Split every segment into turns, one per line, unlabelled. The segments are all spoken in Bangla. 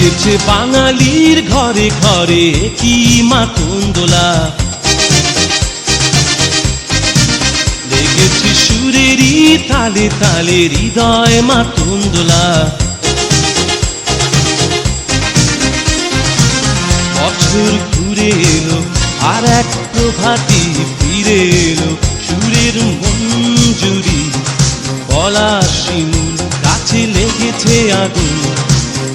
লেগেছে বাঙালির ঘরে ঘরে কি মাতন্দোলা লেগেছে সুরেরই তালে তালে, হৃদয় মাতন্দোলা বছর ঘুরে এলো, আর এক প্রভাতি ফিরে এলো। সুরের মঞ্জুরি গলা শিমুল গাছে লেগেছে আগুন।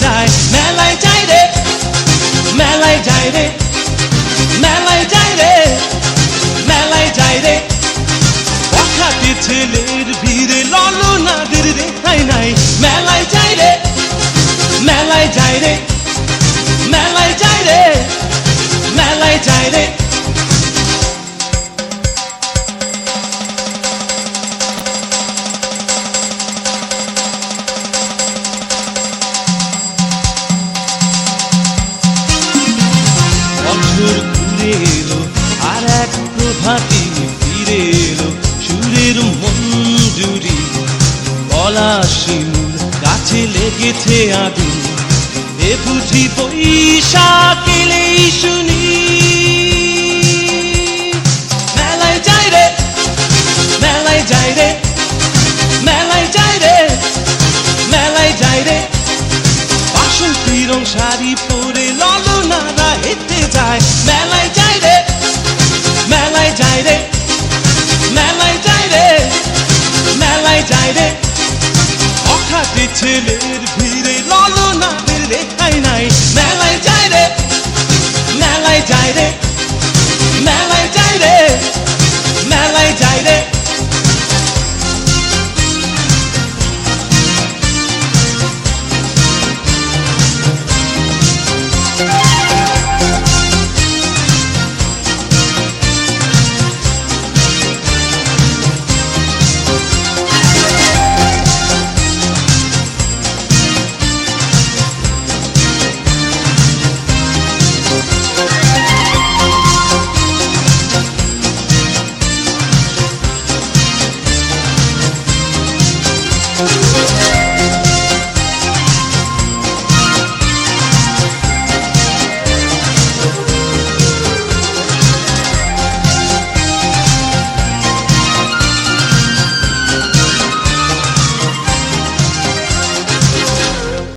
যায় এলো, আর এক প্রভাতি ফিরে এলো, সুরের মঞ্জুরি শিমুল গাছে লেগেছে আগুন, এ বুঝি বৈশাখ শুনি। ছেলের ভিড়ে ললনাদের রেখাই নাই। মেলায় যাই রে মেলায় যাই রে। Thank you.